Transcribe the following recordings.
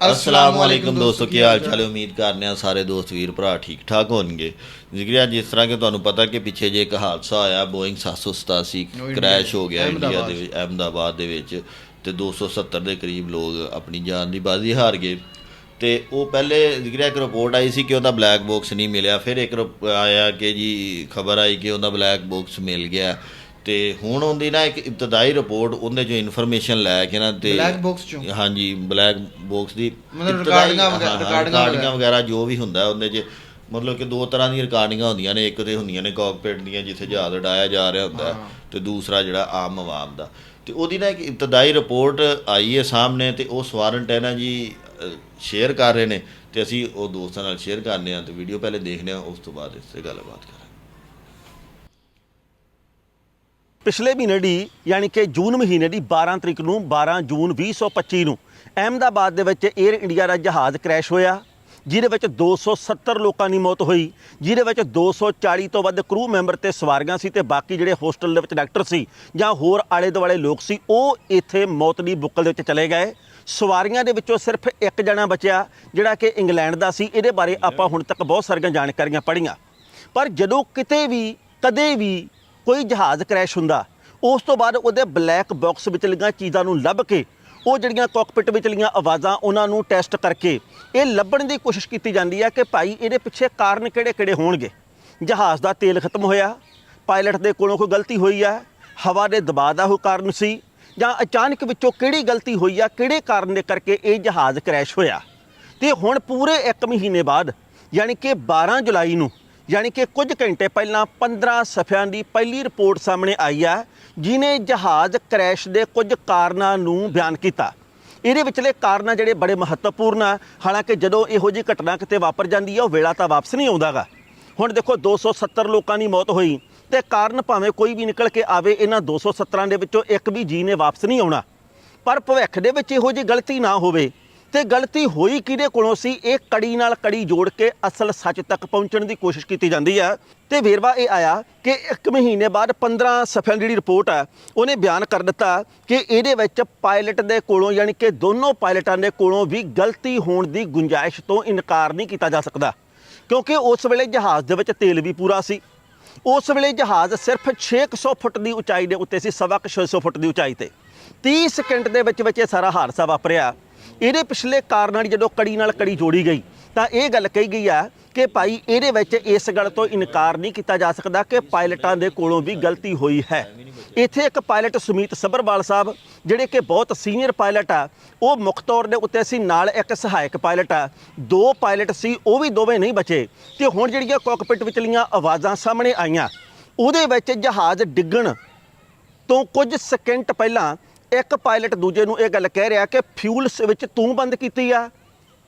ਅਸਲਾਮ ਵਾਲੇਕੁਮ ਦੋਸਤੋ ਕੀ ਹਾਲ ਚਾਲ ਹੈ ਉਮੀਦ ਕਰਨੇ ਆ ਸਾਰੇ ਦੋਸਤ ਵੀਰ ਭਰਾ ਠੀਕ ਠਾਕ ਹੋਣਗੇ ਜ਼ਿਕਰਿਆ ਜਿਸ ਤਰ੍ਹਾਂ ਕਿ ਤੁਹਾਨੂੰ ਪਤਾ ਕਿ ਪਿੱਛੇ ਜੇ ਇੱਕ ਹਾਦਸਾ ਆਇਆ ਬੋਇੰਗ 787 ਉਹ ਕ੍ਰੈਸ਼ ਹੋ ਗਿਆ ਇੰਡੀਆ ਦੇ ਵਿੱਚ ਅਹਿਮਦਾਬਾਦ ਦੇ ਵਿੱਚ ਤੇ 270 ਦੇ ਕਰੀਬ ਲੋਕ ਆਪਣੀ ਜਾਨ ਦੀ ਬਾਜ਼ੀ ਹਾਰ ਗਏ ਤੇ ਉਹ ਪਹਿਲੇ ਜ਼ਿਕਰਿਆ ਇੱਕ ਰਿਪੋਰਟ ਆਈ ਸੀ ਕਿ ਉਹਦਾ ਬਲੈਕ ਬਾਕਸ ਨਹੀਂ ਮਿਲਿਆ ਫਿਰ ਇੱਕ ਆਇਆ ਕਿ ਜੀ ਖਬਰ ਆਈ ਕਿ ਉਹਦਾ ਬਲੈਕ ਬਾਕਸ ਮਿਲ ਗਿਆ ਤੇ ਹੁਣ ਉਹਦੀ ਨਾ ਇੱਕ ਇਬਤਦਾਈ ਰਿਪੋਰਟ ਉਹਦੇ ਜੋ ਇਨਫੋਰਮੇਸ਼ਨ ਲੈ ਕੇ ਨਾ ਤੇ ਬਲੈਕ ਬਾਕਸ ਚੋਂ? ਹਾਂਜੀ ਬਲੈਕ ਬਾਕਸ ਦੀ ਮਤਲਬ ਰਿਕਾਰਡਿੰਗਾਂ ਵਗੈਰਾ- ਰਿਕਾਰਡਿੰਗਾਂ ਵਗੈਰਾ ਜੋ ਵੀ ਹੁੰਦਾ ਉਹਦੇ 'ਚ ਮਤਲਬ ਕਿ ਦੋ ਤਰ੍ਹਾਂ ਦੀਆਂ ਰਿਕਾਰਡਿੰਗਾਂ ਹੁੰਦੀਆਂ ਨੇ ਇੱਕ ਤੇ ਹੁੰਦੀਆਂ ਨੇ ਕਾਕਪਿਟ ਦੀਆਂ ਜਿੱਥੇ ਜਹਾਜ਼ ਉਡਾਇਆ ਜਾ ਰਿਹਾ ਹੁੰਦਾ ਤੇ ਦੂਸਰਾ ਜਿਹੜਾ ਆਮ ਆਵਾਮ ਦਾ। ਤੇ ਉਹਦੀ ਨਾ ਇੱਕ ਇਬਤਦਾਈ ਰਿਪੋਰਟ ਆਈ ਹੈ ਸਾਹਮਣੇ ਤੇ ਉਹ ਸਵਾਰੰਟ ਹੈ ਨਾ ਜੀ ਸ਼ੇਅਰ ਕਰ ਰਹੇ ਨੇ ਤੇ ਅਸੀਂ ਉਹ ਦੋਸਤਾਂ ਨਾਲ ਸ਼ੇਅਰ ਕਰਨੇ ਆ ਤੇ ਵੀਡੀਓ ਪਹਿਲੇ ਦੇਖਦੇ ਆ ਉਸ ਤੋਂ ਬਾਅਦ ਇਸ ਤੇ ਗੱਲਬਾਤ ਪਿਛਲੇ ਮਹੀਨੇ ਦੀ ਯਾਨੀ ਕਿ ਜੂਨ ਮਹੀਨੇ ਦੀ 12 ਤਰੀਕ ਨੂੰ 12 ਜੂਨ 2025 ਨੂੰ ਅਹਿਮਦਾਬਾਦ ਦੇ ਵਿੱਚ 에ਅਰ ਇੰਡੀਆ ਦਾ ਜਹਾਜ਼ ਕ੍ਰੈਸ਼ ਹੋਇਆ, ਜਿਹਦੇ ਵਿੱਚ 270 ਲੋਕਾਂ ਦੀ ਮੌਤ ਹੋਈ, ਜਿਹਦੇ ਵਿੱਚ 240 ਤੋਂ ਵੱਧ ਕਰੂ ਮੈਂਬਰ ਤੇ ਸਵਾਰੀਆਂ ਸੀ ਤੇ ਬਾਕੀ ਜਿਹੜੇ ਹੋਸਟਲ ਦੇ ਵਿੱਚ ਡਾਕਟਰ ਸੀ ਜਾਂ ਹੋਰ ਆਲੇ ਦੁਆਲੇ ਲੋਕ ਸੀ, ਉਹ ਇੱਥੇ ਮੌਤ ਦੀ ਬੁੱਕਲ ਦੇ ਵਿੱਚ ਚਲੇ ਗਏ। ਸਵਾਰੀਆਂ ਦੇ ਵਿੱਚੋਂ ਸਿਰਫ ਇੱਕ ਜਣਾ ਬਚਿਆ, ਜਿਹੜਾ ਕਿ ਇੰਗਲੈਂਡ ਦਾ ਸੀ, ਇਹਦੇ ਬਾਰੇ ਆਪਾਂ ਹੁਣ ਤੱਕ ਬਹੁਤ ਸਾਰੀਆਂ ਜਾਣਕਾਰੀਆਂ ਪੜ੍ਹੀਆਂ। ਪਰ ਜਦੋਂ ਕਿਤੇ ਵੀ, ਕਦੇ ਵੀ ਕੋਈ ਜਹਾਜ਼ ਕ੍ਰੈਸ਼ ਹੁੰਦਾ, ਉਸ ਤੋਂ ਬਾਅਦ ਉਹਦੇ ਬਲੈਕ ਬਾਕਸ ਵਿਚਲੀਆਂ ਚੀਜ਼ਾਂ ਨੂੰ ਲੱਭ ਕੇ, ਉਹ ਜਿਹੜੀਆਂ ਕਾਕਪਿਟ ਵਿਚਲੀਆਂ ਆਵਾਜ਼ਾਂ, ਉਹਨਾਂ ਨੂੰ ਟੈਸਟ ਕਰਕੇ, ਇਹ ਲੱਭਣ ਦੀ ਕੋਸ਼ਿਸ਼ ਕੀਤੀ ਜਾਂਦੀ ਹੈ ਕਿ ਭਾਈ ਇਹਦੇ ਪਿੱਛੇ ਕਾਰਨ ਕਿਹੜੇ-ਕਿਹੜੇ ਹੋਣਗੇ। ਜਹਾਜ਼ ਦਾ ਤੇਲ ਖਤਮ ਹੋਇਆ ਪਾਇਲਟ ਦੇ ਕੋਲੋਂ ਕੋਈ ਗਲਤੀ ਹੋਈ ਹੈ ਹਵਾ ਦੇ ਦਬਾਅ ਦਾ ਉਹ ਕਾਰਨ ਸੀ, ਜਾਂ ਅਚਾਨਕ ਵਿੱਚੋਂ ਕਿਹੜੀ ਗਲਤੀ ਹੋਈ ਆ, ਕਿਹੜੇ ਕਾਰਨ ਦੇ ਕਰਕੇ ਇਹ ਜਹਾਜ਼ ਕ੍ਰੈਸ਼ ਹੋਇਆ। ਤੇ ਹੁਣ ਪੂਰੇ 1 ਮਹੀਨੇ ਬਾਅਦ, ਯਾਨੀ ਕਿ 12 ਜੁਲਾਈ ਨੂੰ ਯਾਨੀ ਕਿ ਕੁਝ ਘੰਟੇ ਪਹਿਲਾਂ 15 ਸਫ਼ਿਆਂ ਦੀ ਪਹਿਲੀ ਰਿਪੋਰਟ ਸਾਹਮਣੇ ਆਈ ਆ ਜਿਨੇ ਜਹਾਜ਼ ਕ੍ਰੈਸ਼ ਦੇ ਕੁਝ ਕਾਰਨਾਂ ਨੂੰ ਬਿਆਨ ਕੀਤਾ। ਇਹਦੇ ਵਿਚਲੇ ਕਾਰਨ ਆ ਜਿਹੜੇ ਬੜੇ ਮਹੱਤਵਪੂਰਨ ਆ, ਹਾਲਾਂਕਿ ਜਦੋਂ ਇਹੋ ਜਿਹੀ ਘਟਨਾ ਕਿਤੇ ਵਾਪਰ ਜਾਂਦੀ ਆ, ਉਹ ਵੇਲਾ ਤਾਂ ਵਾਪਸ ਨਹੀਂ ਆਉਂਦਾਗਾ। ਹੁਣ ਦੇਖੋ 270 ਲੋਕਾਂ ਦੀ ਮੌਤ ਹੋਈ ਤੇ ਕਾਰਨ ਭਾਵੇਂ ਕੋਈ ਵੀ ਨਿਕਲ ਕੇ ਆਵੇ, ਇਹਨਾਂ 217 ਦੇ ਵਿੱਚੋਂ ਇੱਕ ਵੀ ਜੀ ਨੇ ਵਾਪਸ ਨਹੀਂ ਆਉਣਾ। ਪਰ ਭਵਿੱਖ ਦੇ ਵਿੱਚ ਇਹੋ ਜਿਹੀ ਗਲਤੀ ਨਾ ਹੋਵੇ ਤੇ ਗਲਤੀ ਹੋਈ ਕਿਹਦੇ ਕੋਲੋਂ ਸੀ? ਇਹ ਕੜੀ ਨਾਲ ਕੜੀ ਜੋੜ ਕੇ ਅਸਲ ਸੱਚ ਤੱਕ ਪਹੁੰਚਣ ਦੀ ਕੋਸ਼ਿਸ਼ ਕੀਤੀ ਜਾਂਦੀ ਹੈ ਤੇ ਵੇਰਵਾ ਇਹ ਆਇਆ ਕਿ ਇੱਕ ਮਹੀਨੇ ਬਾਅਦ 15 ਸਫ਼ਿਆਂ ਦੀ ਜਿਹੜੀ ਰਿਪੋਰਟ ਆ, ਉਹਨੇ ਬਿਆਨ ਕਰ ਦਿੱਤਾ ਕਿ ਇਹਦੇ ਵਿੱਚ ਪਾਇਲਟ ਦੇ ਕੋਲੋਂ ਯਾਨੀ ਕਿ ਦੋਨੋਂ ਪਾਇਲਟਾਂ ਦੇ ਕੋਲੋਂ ਵੀ ਗਲਤੀ ਹੋਣ ਦੀ ਗੁੰਜਾਇਸ਼ ਤੋਂ ਇਨਕਾਰ ਨਹੀਂ ਕੀਤਾ ਜਾ ਸਕਦਾ। ਕਿਉਂਕਿ ਉਸ ਵੇਲੇ ਜਹਾਜ਼ ਦੇ ਵਿੱਚ ਤੇਲ ਵੀ ਪੂਰਾ ਸੀ। ਉਸ ਵੇਲੇ ਜਹਾਜ਼ ਸਿਰਫ 600 ਫੁੱਟ ਦੀ ਉਚਾਈ ਦੇ ਉੱਤੇ ਸੀ, ਸਵਾ ਕੁ 600 ਫੁੱਟ ਦੀ ਉਚਾਈ ਤੇ। 30 ਸਕਿੰਟ ਦੇ ਵਿੱਚ ਵਿੱਚ ਇਹ ਸਾਰਾ ਹਾਦਸਾ ਵਾਪਰਿਆ। ਇਹਦੇ ਪਿਛਲੇ ਕਾਰਨਾਂ ਦੀ ਜਦੋਂ ਕੜੀ ਨਾਲ ਕੜੀ ਜੋੜੀ ਗਈ, ਤਾਂ ਇਹ ਗੱਲ ਕਹੀ ਗਈ ਆ ਕਿ ਭਾਈ ਇਹਦੇ ਵਿੱਚ ਇਸ ਗੱਲ ਤੋਂ ਇਨਕਾਰ ਨਹੀਂ ਕੀਤਾ ਜਾ ਸਕਦਾ ਕਿ ਪਾਇਲਟਾਂ ਦੇ ਕੋਲੋਂ ਵੀ ਗਲਤੀ ਹੋਈ ਹੈ। ਇੱਥੇ ਇੱਕ ਪਾਇਲਟ ਸੁਮੀਤ ਸਬਰਵਾਲ ਸਾਹਿਬ, ਜਿਹੜੇ ਕਿ ਬਹੁਤ ਸੀਨੀਅਰ ਪਾਇਲਟ ਆ, ਉਹ ਮੁੱਖ ਤੌਰ ਦੇ ਉੱਤੇ ਸੀ ਨਾਲ ਇੱਕ ਸਹਾਇਕ ਪਾਇਲਟ ਆ। ਦੋ ਪਾਇਲਟ ਸੀ, ਉਹ ਵੀ ਦੋਵੇਂ ਨਹੀਂ ਬਚੇ। ਤੇ ਹੁਣ ਜਿਹੜੀਆਂ ਕਾਕਪਿਟ ਵਿਚਲੀਆਂ ਆਵਾਜ਼ਾਂ ਸਾਹਮਣੇ ਆਈਆਂ, ਉਹਦੇ ਵਿੱਚ ਜਹਾਜ਼ ਡਿੱਗਣ ਤੋਂ ਕੁਝ ਸਕਿੰਟ ਪਹਿਲਾਂ ਇੱਕ ਪਾਇਲਟ ਦੂਜੇ ਨੂੰ ਇਹ ਗੱਲ ਕਹਿ ਰਿਹਾ ਕਿ ਫਿਊਲ ਵਿੱਚ ਤੂੰ ਬੰਦ ਕੀਤੀ ਆ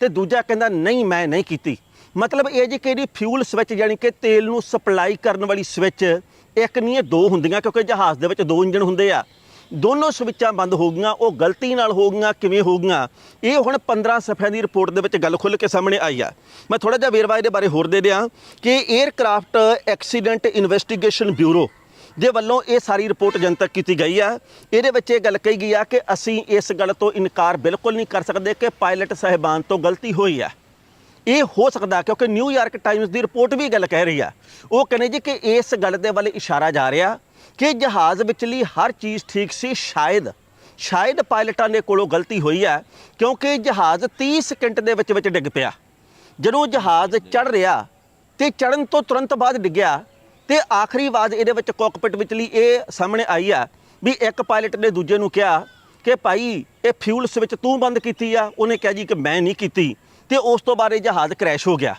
ਤੇ ਦੂਜਾ ਕਹਿੰਦਾ ਨਹੀਂ, ਮੈਂ ਨਹੀਂ ਕੀਤੀ। ਮਤਲਬ ਇਹ ਜੀ ਕਿਹੜੀ ਫਿਊਲ ਸਵਿਚ ਯਾਨੀ ਕਿ ਤੇਲ ਨੂੰ ਸਪਲਾਈ ਕਰਨ ਵਾਲੀ ਸਵਿਚ ਇੱਕ ਨਹੀਂ, ਇਹ ਦੋ ਹੁੰਦੀਆਂ ਕਿਉਂਕਿ ਜਹਾਜ਼ ਦੇ ਵਿੱਚ ਦੋ ਇੰਜਣ ਹੁੰਦੇ ਆ। ਦੋਨੋਂ ਸਵਿੱਚਾਂ ਬੰਦ ਹੋ ਗਈਆਂ, ਉਹ ਗਲਤੀ ਨਾਲ ਹੋ ਗਈਆਂ, ਕਿਵੇਂ ਹੋ ਗਈਆਂ? ਇਹ ਹੁਣ 15 ਸਫ਼ਿਆਂ ਦੀ ਰਿਪੋਰਟ ਦੇ ਵਿੱਚ ਗੱਲ ਖੁੱਲ੍ਹ ਕੇ ਸਾਹਮਣੇ ਆਈ ਆ। ਮੈਂ ਥੋੜਾ ਜਿਹਾ ਵੇਰਵਾ ਇਹਦੇ ਬਾਰੇ ਹੋਰ ਦੇ ਦਿਆਂ ਕਿ 에ਅਰਕ੍ਰਾਫਟ ਐਕਸੀਡੈਂਟ ਇਨਵੈਸਟੀਗੇਸ਼ਨ ਬਿਊਰੋ ਦੇ ਵੱਲੋਂ ਇਹ ਸਾਰੀ ਰਿਪੋਰਟ ਜਨਤਕ ਕੀਤੀ ਗਈ ਆ। ਇਹਦੇ ਵਿੱਚ ਇਹ ਗੱਲ ਕਹੀ ਗਈ ਆ ਕਿ ਅਸੀਂ ਇਸ ਗੱਲ ਤੋਂ ਇਨਕਾਰ ਬਿਲਕੁਲ ਨਹੀਂ ਕਰ ਸਕਦੇ ਕਿ ਪਾਇਲਟ ਸਾਹਿਬਾਨ ਤੋਂ ਗਲਤੀ ਹੋਈ ਆ। ਇਹ ਹੋ ਸਕਦਾ ਕਿਉਂਕਿ ਨਿਊਯਾਰਕ ਟਾਈਮਜ਼ ਦੀ ਰਿਪੋਰਟ ਵੀ ਗੱਲ ਕਹਿ ਰਹੀ ਆ। ਉਹ ਕਹਿੰਦੇ ਜੀ ਕਿ ਇਸ ਗੱਲ ਦੇ ਵੱਲ ਇਸ਼ਾਰਾ ਜਾ ਰਿਹਾ ਕਿ ਜਹਾਜ਼ ਵਿੱਚਲੀ ਹਰ ਚੀਜ਼ ਠੀਕ ਸੀ, ਸ਼ਾਇਦ ਸ਼ਾਇਦ ਪਾਇਲਟਾਂ ਦੇ ਕੋਲੋਂ ਗਲਤੀ ਹੋਈ ਹੈ ਕਿਉਂਕਿ ਜਹਾਜ਼ 30 ਸਕਿੰਟ ਦੇ ਵਿੱਚ ਵਿੱਚ ਡਿੱਗ ਪਿਆ। ਜਦੋਂ ਜਹਾਜ਼ ਚੜ ਰਿਹਾ ਤੇ ਚੜਨ ਤੋਂ ਤੁਰੰਤ ਬਾਅਦ ਡਿੱਗਿਆ ਤੇ ਆਖਰੀ ਆਵਾਜ਼ ਇਹਦੇ ਵਿੱਚ ਕੋਕਪਿਟ ਵਿਚਲੀ ਇਹ ਸਾਹਮਣੇ ਆਈ ਆ ਵੀ ਇੱਕ ਪਾਇਲਟ ਨੇ ਦੂਜੇ ਨੂੰ ਕਿਹਾ ਕਿ ਭਾਈ, ਇਹ ਫਿਊਲ ਸਵਿਚ ਤੂੰ ਬੰਦ ਕੀਤੀ ਆ। ਉਹਨੇ ਕਿਹਾ ਜੀ ਕਿ ਮੈਂ ਨਹੀਂ ਕੀਤੀ। ਤੇ ਉਸ ਤੋਂ ਬਾਅਦ ਇਹ ਜਹਾਜ਼ ਕ੍ਰੈਸ਼ ਹੋ ਗਿਆ।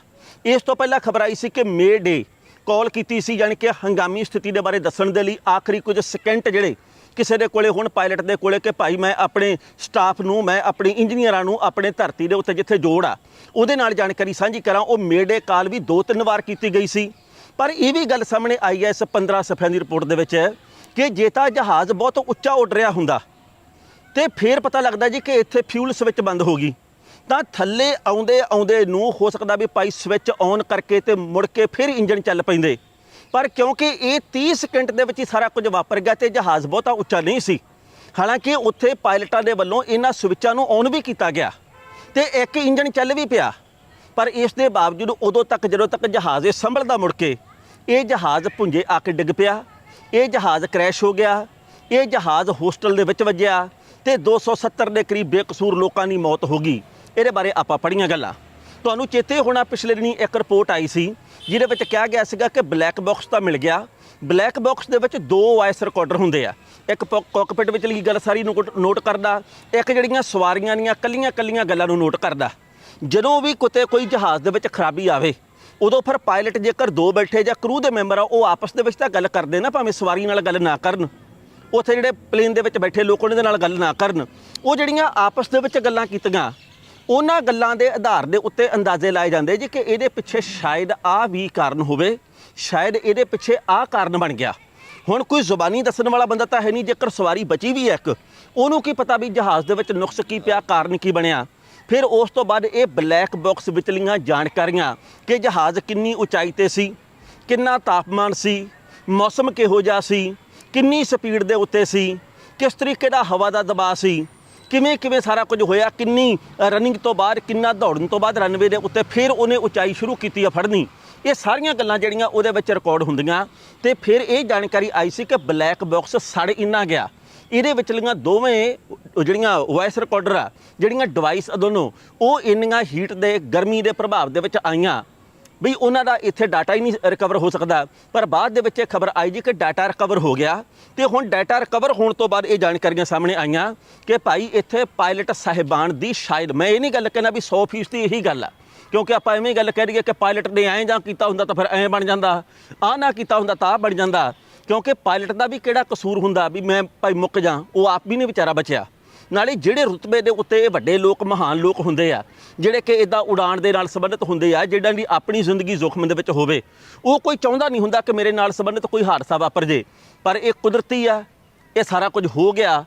ਇਸ ਤੋਂ ਪਹਿਲਾਂ ਖਬਰ ਆਈ ਸੀ ਕਿ ਮੇ ਡੇ ਕਾਲ ਕੀਤੀ ਸੀ, ਯਾਨੀ ਕਿ ਹੰਗਾਮੀ ਸਥਿਤੀ ਦੇ ਬਾਰੇ ਦੱਸਣ ਦੇ ਲਈ ਆਖਰੀ ਕੁਝ ਸਕਿੰਟ ਜਿਹੜੇ ਕਿਸੇ ਦੇ ਕੋਲੇ, ਹੁਣ ਪਾਇਲਟ ਦੇ ਕੋਲੇ ਕਿ ਭਾਈ, ਮੈਂ ਆਪਣੇ ਸਟਾਫ ਨੂੰ, ਮੈਂ ਆਪਣੇ ਇੰਜੀਨੀਅਰਾਂ ਨੂੰ ਆਪਣੇ ਧਰਤੀ ਦੇ ਉੱਤੇ ਜਿੱਥੇ ਜੋੜ ਆ, ਉਹਦੇ ਨਾਲ ਜਾਣਕਾਰੀ ਸਾਂਝੀ ਕਰਾਂ। ਉਹ ਮੇਡੇ ਕਾਲ ਵੀ ਦੋ ਤਿੰਨ ਵਾਰ ਕੀਤੀ ਗਈ ਸੀ। ਪਰ ਇਹ ਵੀ ਗੱਲ ਸਾਹਮਣੇ ਆਈ ਹੈ ਇਸ 15 ਸਫ਼ਿਆਂ ਦੀ ਰਿਪੋਰਟ ਦੇ ਵਿੱਚ ਕਿ ਜੇ ਤਾਂ ਜਹਾਜ਼ ਬਹੁਤ ਉੱਚਾ ਉੱਡ ਰਿਹਾ ਹੁੰਦਾ ਤੇ ਫਿਰ ਪਤਾ ਲੱਗਦਾ ਜੀ ਕਿ ਇੱਥੇ ਫਿਊਲ ਸਵਿਚ ਬੰਦ ਹੋ ਗਈ। ਤਾਂ ਥੱਲੇ ਆਉਂਦੇ ਆਉਂਦੇ ਨੂੰ ਹੋ ਸਕਦਾ ਵੀ ਪਾਈ ਸਵਿਚ ਔਨ ਕਰਕੇ ਤੇ ਮੁੜ ਕੇ ਫਿਰ ਇੰਜਨ ਚੱਲ ਪੈਂਦੇ। ਪਰ ਕਿਉਂਕਿ ਇਹ 30 ਸਕਿੰਟ ਦੇ ਵਿੱਚ ਹੀ ਸਾਰਾ ਕੁਝ ਵਾਪਰ ਗਿਆ ਤੇ ਜਹਾਜ਼ ਬਹੁਤਾ ਉੱਚਾ ਨਹੀਂ ਸੀ। ਹਾਲਾਂਕਿ ਉੱਥੇ ਪਾਇਲਟਾਂ ਦੇ ਵੱਲੋਂ ਇਹਨਾਂ ਸਵਿਚਾਂ ਨੂੰ ਔਨ ਵੀ ਕੀਤਾ ਗਿਆ ਤੇ ਇੱਕ ਇੰਜਣ ਚੱਲ ਵੀ ਪਿਆ। ਪਰ ਇਸ ਦੇ ਬਾਵਜੂਦ ਉਦੋਂ ਤੱਕ ਜਦੋਂ ਤੱਕ ਜਹਾਜ਼ ਇਹ ਸੰਭਲਦਾ ਮੁੜ ਕੇ ਇਹ ਜਹਾਜ਼ ਪੁੰਜੇ ਆ ਕੇ ਡਿੱਗ ਪਿਆ, ਇਹ ਜਹਾਜ਼ ਕ੍ਰੈਸ਼ ਹੋ ਗਿਆ, ਇਹ ਜਹਾਜ਼ ਹੋਸਟਲ ਦੇ ਵਿੱਚ ਵੱਜਿਆ ਤੇ 270 ਦੇ ਕਰੀਬ ਬੇਕਸੂਰ ਲੋਕਾਂ ਦੀ ਮੌਤ ਹੋ ਗਈ। ਇਹਦੇ ਬਾਰੇ ਆਪਾਂ ਪੜ੍ਹੀਆਂ ਗੱਲਾਂ। ਤੁਹਾਨੂੰ ਚੇਤੇ ਹੋਣਾ ਪਿਛਲੇ ਦਿਨੀ ਇੱਕ ਰਿਪੋਰਟ ਆਈ ਸੀ, ਜਿਹਦੇ ਵਿੱਚ ਕਿਹਾ ਗਿਆ ਸੀਗਾ ਕਿ ਬਲੈਕ ਬਾਕਸ ਤਾਂ ਮਿਲ ਗਿਆ, ਬਲੈਕ ਬਾਕਸ ਦੇ ਵਿੱਚ ਦੋ ਵਾਇਸ ਰਿਕਾਰਡਰ ਹੁੰਦੇ ਆ। ਇੱਕ ਕਾਕਪਿਟ ਵਿੱਚ ਲਿਖੀ ਗੱਲ ਸਾਰੀ ਨੂੰ ਨੋਟ ਕਰਦਾ, ਇੱਕ ਜਿਹੜੀਆਂ ਸਵਾਰੀਆਂ ਦੀਆਂ ਕੱਲੀਆਂ ਕੱਲੀਆਂ ਗੱਲਾਂ ਨੂੰ ਨੋਟ ਕਰਦਾ। ਜਦੋਂ ਵੀ ਕਿਤੇ ਕੋਈ ਜਹਾਜ਼ ਦੇ ਵਿੱਚ ਖਰਾਬੀ ਆਵੇ ਉਦੋਂ ਫਿਰ ਪਾਇਲਟ ਜੇਕਰ ਦੋ ਬੈਠੇ ਜਾਂ ਕਰੂ ਦੇ ਮੈਂਬਰ ਆ, ਉਹ ਆਪਸ ਦੇ ਵਿੱਚ ਤਾਂ ਗੱਲ ਕਰਦੇ ਨਾ, ਭਾਵੇਂ ਸਵਾਰੀ ਨਾਲ ਗੱਲ ਨਾ ਕਰਨ। ਉੱਥੇ ਜਿਹੜੇ ਪਲੇਨ ਦੇ ਵਿੱਚ ਬੈਠੇ ਲੋਕ, ਉਹਨਾਂ ਦੇ ਨਾਲ ਗੱਲ ਨਾ ਕਰਨ। ਉਹ ਜਿਹੜੀਆਂ ਆਪਸ ਦੇ ਵਿੱਚ ਗੱਲਾਂ ਕੀਤੀਆਂ, ਉਹਨਾਂ ਗੱਲਾਂ ਦੇ ਆਧਾਰ ਦੇ ਉੱਤੇ ਅੰਦਾਜ਼ੇ ਲਾਏ ਜਾਂਦੇ ਜੀ ਕਿ ਇਹਦੇ ਪਿੱਛੇ ਸ਼ਾਇਦ ਆ ਵੀ ਕਾਰਨ ਹੋਵੇ, ਸ਼ਾਇਦ ਇਹਦੇ ਪਿੱਛੇ ਆ ਕਾਰਨ ਬਣ ਗਿਆ। ਹੁਣ ਕੋਈ ਜ਼ੁਬਾਨੀ ਦੱਸਣ ਵਾਲਾ ਬੰਦਾ ਤਾਂ ਹੈ ਨਹੀਂ, ਜੇਕਰ ਸਵਾਰੀ ਬਚੀ ਵੀ ਹੈ ਇੱਕ, ਉਹਨੂੰ ਕੀ ਪਤਾ ਵੀ ਜਹਾਜ਼ ਦੇ ਵਿੱਚ ਨੁਕਸ ਕੀ ਪਿਆ, ਕਾਰਨ ਕੀ ਬਣਿਆ। ਫਿਰ ਉਸ ਤੋਂ ਬਾਅਦ ਇਹ ਬਲੈਕ ਬਾਕਸ ਵਿਚਲੀਆਂ ਜਾਣਕਾਰੀਆਂ ਕਿ ਜਹਾਜ਼ ਕਿੰਨੀ ਉਚਾਈ ਤੇ ਸੀ, ਕਿੰਨਾ ਤਾਪਮਾਨ ਸੀ, ਮੌਸਮ ਕਿਹੋ ਜਿਹਾ ਸੀ, ਕਿੰਨੀ ਸਪੀਡ ਦੇ ਉੱਤੇ ਸੀ, ਕਿਸ ਤਰੀਕੇ ਦਾ ਹਵਾ ਦਾ ਦਬਾਅ ਸੀ, ਕਿਵੇਂ ਕਿਵੇਂ ਸਾਰਾ ਕੁਝ ਹੋਇਆ, ਕਿੰਨੀ ਰਨਿੰਗ ਤੋਂ ਬਾਅਦ, ਕਿੰਨਾ ਦੌੜਨ ਤੋਂ ਬਾਅਦ ਰਨਵੇ ਦੇ ਉੱਤੇ ਫਿਰ ਉਹਨੇ ਉਚਾਈ ਸ਼ੁਰੂ ਕੀਤੀ ਆ ਫੜਨੀ। ਇਹ ਸਾਰੀਆਂ ਗੱਲਾਂ ਜਿਹੜੀਆਂ ਉਹਦੇ ਵਿੱਚ ਰਿਕਾਰਡ ਹੁੰਦੀਆਂ ਤੇ ਫਿਰ ਇਹ ਜਾਣਕਾਰੀ ਆਈ ਸੀ ਕਿ ਬਲੈਕ ਬਾਕਸ ਸੜ ਇੰਨਾ ਗਿਆ। ਇਹਦੇ ਵਿਚਲੀਆਂ ਦੋਵੇਂ ਜਿਹੜੀਆਂ ਵਾਇਸ ਰਿਕਾਰਡਰ ਆ, ਜਿਹੜੀਆਂ ਡਿਵਾਈਸ ਦੋਨੋਂ, ਉਹ ਇੰਨੀਆਂ ਹੀਟ ਦੇ, ਗਰਮੀ ਦੇ ਪ੍ਰਭਾਵ ਦੇ ਵਿੱਚ ਆਈਆਂ। ਵੀ ਉਹਨਾਂ ਦਾ ਇੱਥੇ ਡਾਟਾ ਹੀ ਨਹੀਂ ਰਿਕਵਰ ਹੋ ਸਕਦਾ। ਪਰ ਬਾਅਦ ਦੇ ਵਿੱਚ ਇਹ ਖਬਰ ਆਈ ਜੀ ਕਿ ਡਾਟਾ ਰਿਕਵਰ ਹੋ ਗਿਆ। ਤੇ ਹੁਣ ਡਾਟਾ ਰਿਕਵਰ ਹੋਣ ਤੋਂ ਬਾਅਦ ਇਹ ਜਾਣਕਾਰੀਆਂ ਸਾਹਮਣੇ ਆਈਆਂ ਕਿ ਭਾਈ ਇੱਥੇ ਪਾਇਲਟ ਸਾਹਿਬਾਨ ਦੀ ਸ਼ਾਇਦ, ਮੈਂ ਇਹ ਨਹੀਂ ਗੱਲ ਕਹਿੰਦਾ ਵੀ 100% ਇਹੀ ਗੱਲ ਆ। ਕਿਉਂਕਿ ਆਪਾਂ ਐਵੇਂ ਗੱਲ ਕਹਿ ਦਈਏ ਕਿ ਪਾਇਲਟ ਨੇ ਐਂ ਜਾਂ ਕੀਤਾ ਹੁੰਦਾ ਤਾਂ ਫਿਰ ਐਂ ਬਣ ਜਾਂਦਾ। ਆ ਨਾ ਕੀਤਾ ਹੁੰਦਾ ਤਾਂ ਆ ਬਣ ਜਾਂਦਾ। ਕਿਉਂਕਿ ਪਾਇਲਟ ਦਾ ਵੀ ਕਿਹੜਾ ਕਸੂਰ ਹੁੰਦਾ ਵੀ ਮੈਂ ਭਾਈ ਮੁੱਕ ਜਾ, ਉਹ ਆਪ ਵੀ ਨਹੀਂ ਵਿਚਾਰਾ ਬਚਿਆ। ਨਾਲੇ ਜਿਹੜੇ ਰੁਤਬੇ ਦੇ ਉੱਤੇ ਇਹ ਵੱਡੇ ਲੋਕ, ਮਹਾਨ ਲੋਕ ਹੁੰਦੇ ਆ, ਜਿਹੜੇ ਕਿ ਇਦਾਂ ਉਡਾਣ ਦੇ ਨਾਲ ਸੰਬੰਧਿਤ ਹੁੰਦੇ ਆ ਜਿਹੜਾਂ ਦੀ ਆਪਣੀ ਜ਼ਿੰਦਗੀ ਜ਼ੋਖਮ ਦੇ ਵਿੱਚ ਹੋਵੇ, ਉਹ ਕੋਈ ਚਾਹੁੰਦਾ ਨਹੀਂ ਹੁੰਦਾ ਕਿ ਮੇਰੇ ਨਾਲ ਸੰਬੰਧਿਤ ਕੋਈ ਹਾਦਸਾ ਵਾਪਰ ਜੇ। ਪਰ ਇਹ ਕੁਦਰਤੀ ਆ, ਇਹ ਸਾਰਾ ਕੁਝ ਹੋ ਗਿਆ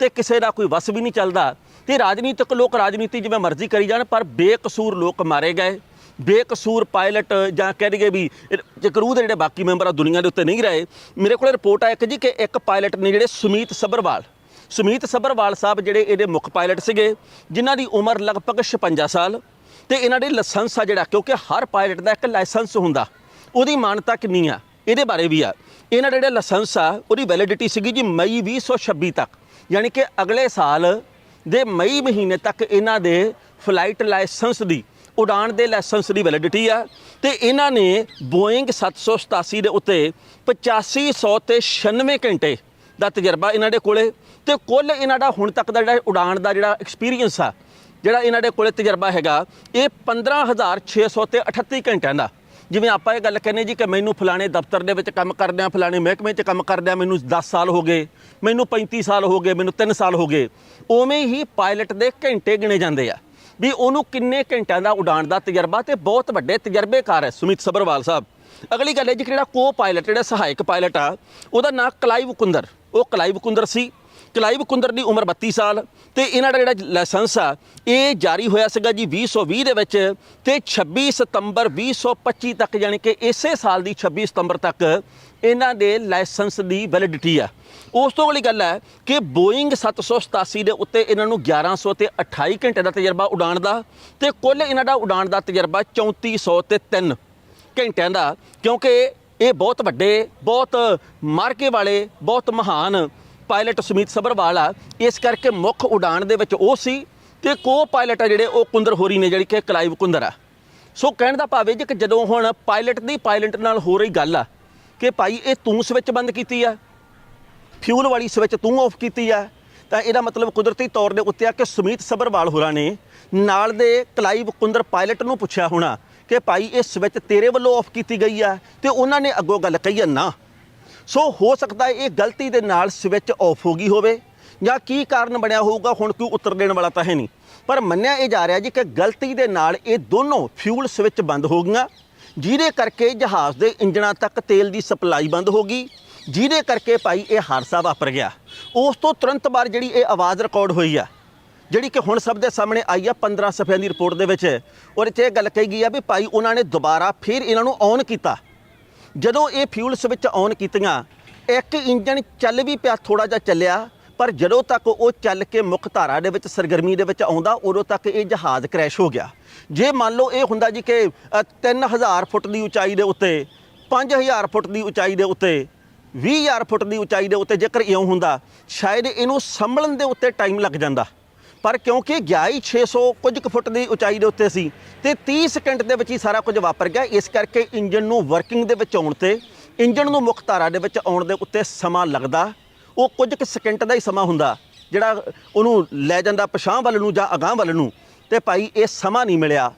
ਤੇ ਕਿਸੇ ਦਾ ਕੋਈ ਵਸ ਵੀ ਨਹੀਂ ਚੱਲਦਾ। ਤੇ ਰਾਜਨੀਤਿਕ ਲੋਕ ਰਾਜਨੀਤੀ ਜਿਵੇਂ ਮਰਜ਼ੀ ਕਰੀ ਜਾਣ, ਪਰ ਬੇਕਸੂਰ ਲੋਕ ਮਾਰੇ ਗਏ। ਬੇਕਸੂਰ ਪਾਇਲਟ ਜਾਂ ਕਹਿ ਦਈਏ ਵੀ ਜੇ ਕਰੂ ਦੇ ਜਿਹੜੇ ਬਾਕੀ ਮੈਂਬਰ ਆ, ਦੁਨੀਆ ਦੇ ਉੱਤੇ ਨਹੀਂ ਰਹੇ, ਮੇਰੇ ਕੋਲ ਰਿਪੋਰਟ ਆ ਇੱਕ ਜੀ ਕਿ ਇੱਕ ਪਾਇਲਟ ਨੇ ਜਿਹੜੇ ਸੁਮੀਤ ਸਬਰਵਾਲ ਸੁਮੀਤ ਸਬਰਵਾਲ ਸਾਹਿਬ ਜਿਹੜੇ ਇਹਦੇ ਮੁੱਖ ਪਾਇਲਟ ਸੀਗੇ, ਜਿਨ੍ਹਾਂ ਦੀ ਉਮਰ ਲਗਭਗ 56 ਸਾਲ ਤੇ ਇਹਨਾਂ ਦੇ ਲਾਇਸੈਂਸ ਆ ਜਿਹੜਾ, ਕਿਉਂਕਿ ਹਰ ਪਾਇਲਟ ਦਾ ਇੱਕ ਲਾਇਸੈਂਸ ਹੁੰਦਾ, ਉਹਦੀ ਮਾਨਤਾ ਕਿੰਨੀ ਆ, ਇਹਦੇ ਬਾਰੇ ਵੀ ਆ। ਇਹਨਾਂ ਦਾ ਜਿਹੜਾ ਲਾਇਸੈਂਸ ਆ, ਉਹਦੀ ਵੈਲਿਡਿਟੀ ਸੀਗੀ ਜੀ ਮਈ 2026 ਤੱਕ, ਯਾਨੀ ਕਿ ਅਗਲੇ ਸਾਲ ਦੇ ਮਈ ਮਹੀਨੇ ਤੱਕ ਇਹਨਾਂ ਦੇ ਫਲਾਈਟ ਲਾਇਸੈਂਸ ਦੀ ਉਡਾਣ ਦੇ ਲਾਇਸੈਂਸ ਦੀ ਵੈਲਿਡਿਟੀ ਆ ਤੇ ਇਹਨਾਂ ਨੇ ਬੋਇੰਗ 787 ਦੇ ਉੱਤੇ 8500 ਤੇ 96 ਘੰਟੇ ਦਾ ਤਜਰਬਾ ਇਹਨਾਂ ਦੇ ਕੋਲੇ ਤੇ ਕੁੱਲ ਇਹਨਾਂ ਦਾ ਹੁਣ ਤੱਕ ਦਾ ਜਿਹੜਾ ਉਡਾਣ ਦਾ ਜਿਹੜਾ ਐਕਸਪੀਰੀਅੰਸ ਆ, ਜਿਹੜਾ ਇਹਨਾਂ ਦੇ ਕੋਲੇ ਤਜਰਬਾ ਹੈਗਾ, ਇਹ 15600 ਤੇ 38 ਘੰਟਿਆਂ ਦਾ। ਜਿਵੇਂ ਆਪਾਂ ਇਹ ਗੱਲ ਕਹਿੰਦੇ ਜੀ ਕਿ ਮੈਨੂੰ ਫਲਾਣੇ ਦਫ਼ਤਰ ਦੇ ਵਿੱਚ ਕੰਮ ਕਰਦਿਆਂ, ਫਲਾਣੇ ਮਹਿਕਮੇ 'ਚ ਕੰਮ ਕਰਦਿਆਂ ਮੈਨੂੰ 10 ਸਾਲ ਹੋ ਗਏ, ਮੈਨੂੰ 35 ਸਾਲ ਹੋ ਗਏ, ਮੈਨੂੰ 3 ਸਾਲ ਹੋ ਗਏ, ਉਵੇਂ ਹੀ ਪਾਇਲਟ ਦੇ ਘੰਟੇ ਗਿਣੇ ਜਾਂਦੇ ਆ। ਵੀ ਉਹਨੂੰ ਕਿੰਨੇ ਘੰਟਿਆਂ ਦਾ ਉਡਾਣ ਦਾ ਤਜਰਬਾ ਤੇ ਬਹੁਤ ਵੱਡੇ ਤਜਰਬੇਕਾਰ ਹੈ ਸੁਮਿਤ ਸਬਰਵਾਲ ਸਾਹਿਬ। ਅਗਲੀ ਗੱਲ ਹੈ ਜੀ ਕਿ ਜਿਹੜਾ ਕੋ ਪਾਇਲਟ ਜਿਹੜਾ ਸਹਾਇਕ ਪਾਇਲਟ ਆ, ਉਹਦਾ ਨਾਂ ਕਲਾਈਵ ਕੁੰਦਰ। ਉਹ ਕਲਾਈਵ ਕੁੰਦਰ ਸੀ। ਕਲਾਈਵ ਕੁੰਦਰ ਦੀ ਉਮਰ 32 ਸਾਲ ਤੇ ਇਹਨਾਂ ਦਾ ਜਿਹੜਾ ਲਾਇਸੈਂਸ ਆ, ਇਹ ਜਾਰੀ ਹੋਇਆ ਸੀਗਾ ਜੀ 2020 ਦੇ ਵਿੱਚ ਤੇ 26 ਸਤੰਬਰ 2025 ਤੱਕ ਯਾਨੀ ਕਿ ਇਸੇ ਸਾਲ ਦੀ 26 ਸਤੰਬਰ ਤੱਕ ਇਹਨਾਂ ਦੇ ਲਾਇਸੈਂਸ ਦੀ ਵੈਲਿਡਿਟੀ ਆ। ਉਸ ਤੋਂ ਅਗਲੀ ਗੱਲ ਹੈ ਕਿ ਬੋਇੰਗ 787 ਦੇ ਉੱਤੇ ਇਹਨਾਂ ਨੂੰ 1100 ਤੇ 28 ਘੰਟੇ ਦਾ ਤਜਰਬਾ ਉਡਾਣ ਦਾ ਤੇ ਕੁੱਲ ਇਹਨਾਂ ਦਾ ਉਡਾਣ ਦਾ ਤਜਰਬਾ 3400 ਤੇ 3 ਘੰਟਿਆਂ ਦਾ, ਕਿਉਂਕਿ ਇਹ ਬਹੁਤ ਵੱਡੇ, ਬਹੁਤ ਮਾਰਕੇ ਵਾਲੇ, ਬਹੁਤ ਮਹਾਨ ਪਾਇਲਟ ਸੁਮੀਤ ਸਬਰਵਾਲ ਆ। ਇਸ ਕਰਕੇ ਮੁੱਖ ਉਡਾਣ ਦੇ ਵਿੱਚ ਉਹ ਸੀ ਤੇ ਕੋ ਪਾਇਲਟ ਆ ਜਿਹੜੇ ਉਹ ਕੁੰਦਰ ਹੋਰੀ ਨੇ, ਜਿਹੜੀ ਕਿ ਕਲਾਈਵ ਕੁੰਦਰ ਆ। ਸੋ ਕਹਿਣ ਦਾ ਭਾਵ ਇਹ ਜੀ ਕਿ ਜਦੋਂ ਹੁਣ ਪਾਇਲਟ ਦੀ ਪਾਇਲਟ ਨਾਲ ਹੋ ਰਹੀ ਗੱਲ ਆ ਕਿ ਭਾਈ ਇਹ ਤੂੰ ਸਵਿਚ ਬੰਦ ਕੀਤੀ ਆ। ਫਿਊਲ ਵਾਲੀ ਸਵਿਚ ਤੂੰ ਆਫ ਕੀਤੀ ਆ। ਤਾਂ ਇਹਦਾ ਮਤਲਬ ਕੁਦਰਤੀ ਤੌਰ ਦੇ ਉੱਤੇ ਆ ਕਿ ਸੁਮੀਤ ਸਬਰਵਾਲ ਹੋਰਾਂ ਨੇ ਨਾਲ ਦੇ ਕਲਾਈਵ ਕੁੰਦਰ ਪਾਇਲਟ ਨੂੰ ਪੁੱਛਿਆ ਹੋਣਾ ਕਿ ਭਾਈ ਇਹ ਸਵਿਚ ਤੇਰੇ ਵੱਲੋਂ ਆਫ ਕੀਤੀ ਗਈ ਆ ਤੇ ਉਹਨਾਂ ਨੇ ਅੱਗੋਂ ਗੱਲ ਕਹੀ ਆ ਨਾ। ਸੋ ਹੋ ਸਕਦਾ ਇਹ ਗਲਤੀ ਦੇ ਨਾਲ ਸਵਿਚ ਆਫ ਹੋ ਗਈ ਹੋਵੇ ਜਾਂ ਕੀ ਕਾਰਨ ਬਣਿਆ ਹੋਊਗਾ, ਹੁਣ ਕੋਈ ਉੱਤਰ ਦੇਣ ਵਾਲਾ ਤਾਂ ਹੈ ਨਹੀਂ। ਪਰ ਮੰਨਿਆ ਇਹ ਜਾ ਰਿਹਾ ਜੀ ਕਿ ਗਲਤੀ ਦੇ ਨਾਲ ਇਹ ਦੋਨੋਂ ਫਿਊਲ ਸਵਿਚ ਬੰਦ ਹੋ ਗਈਆਂ। ਜਿਹਦੇ ਕਰਕੇ ਜਹਾਜ਼ ਦੇ ਇੰਜਣਾਂ ਤੱਕ ਤੇਲ ਦੀ ਸਪਲਾਈ ਬੰਦ ਹੋ ਗਈ, ਜਿਹਦੇ ਕਰਕੇ ਭਾਈ ਇਹ ਹਾਦਸਾ ਵਾਪਰ ਗਿਆ। ਉਸ ਤੋਂ ਤੁਰੰਤ ਬਾਅਦ ਜਿਹੜੀ ਇਹ ਆਵਾਜ਼ ਰਿਕਾਰਡ ਹੋਈ ਆ, ਜਿਹੜੀ ਕਿ ਹੁਣ ਸਭ ਦੇ ਸਾਹਮਣੇ ਆਈ ਆ 15 ਸਫ਼ਿਆਂ ਦੀ ਰਿਪੋਰਟ ਦੇ ਵਿੱਚ, ਔਰ ਇੱਥੇ ਇਹ ਗੱਲ ਕਹੀ ਗਈ ਆ ਵੀ ਭਾਈ ਉਹਨਾਂ ਨੇ ਦੁਬਾਰਾ ਫਿਰ ਇਹਨਾਂ ਨੂੰ ਔਨ ਕੀਤਾ। ਜਦੋਂ ਇਹ ਫਿਊਲ ਸਵਿਚ ਔਨ ਕੀਤੀਆਂ, ਇੱਕ ਇੰਜਨ ਚੱਲ ਵੀ ਪਿਆ ਥੋੜਾ ਜਿਹਾ ਚੱਲਿਆ ਪਰ ਜਦੋਂ ਤੱਕ ਉਹ ਚੱਲ ਕੇ ਮੁੱਖ ਧਾਰਾ ਦੇ ਵਿੱਚ ਸਰਗਰਮੀ ਦੇ ਵਿੱਚ ਆਉਂਦਾ ਉਦੋਂ ਤੱਕ ਇਹ ਜਹਾਜ਼ ਕ੍ਰੈਸ਼ ਹੋ ਗਿਆ। ਜੇ ਮੰਨ ਲਓ ਇਹ ਹੁੰਦਾ ਜੀ ਕਿ ਅ, 3000 ਫੁੱਟ ਦੀ ਉਚਾਈ ਦੇ ਉੱਤੇ 5000 ਫੁੱਟ ਦੀ ਉਚਾਈ ਦੇ ਉੱਤੇ 20000 ਫੁੱਟ ਦੀ ਉਚਾਈ ਦੇ ਉੱਤੇ ਜੇਕਰ ਇਉਂ ਹੁੰਦਾ ਸ਼ਾਇਦ ਇਹਨੂੰ ਸੰਭਲਣ ਦੇ ਉੱਤੇ ਟਾਈਮ ਲੱਗ ਜਾਂਦਾ। ਪਰ ਕਿਉਂਕਿ ਗਿਆ ਹੀ 600 ਕੁਝ ਕੁ ਫੁੱਟ ਦੀ ਉਚਾਈ ਦੇ ਉੱਤੇ ਸੀ ਤੇ 30 ਸਕਿੰਟ ਦੇ ਵਿੱਚ ਹੀ ਸਾਰਾ ਕੁਝ ਵਾਪਰ ਗਿਆ। ਇਸ ਕਰਕੇ ਇੰਜਨ ਨੂੰ ਵਰਕਿੰਗ ਦੇ ਵਿੱਚ ਆਉਣ ਤੇ ਇੰਜਨ ਨੂੰ ਮੁੱਖ ਧਾਰਾ ਦੇ ਵਿੱਚ ਆਉਣ ਦੇ ਉੱਤੇ ਸਮਾਂ ਲੱਗਦਾ। ਉਹ ਕੁਝ ਕੁ ਸਕਿੰਟ ਦਾ ਹੀ ਸਮਾਂ ਹੁੰਦਾ, ਜਿਹੜਾ ਉਹਨੂੰ ਲੈ ਜਾਂਦਾ ਪਛਾਂ ਵੱਲ ਨੂੰ ਜਾਂ ਅਗਾਂਹ ਵੱਲ ਨੂੰ, ਤੇ ਭਾਈ ਇਹ ਸਮਾਂ ਨਹੀਂ ਮਿਲਿਆ।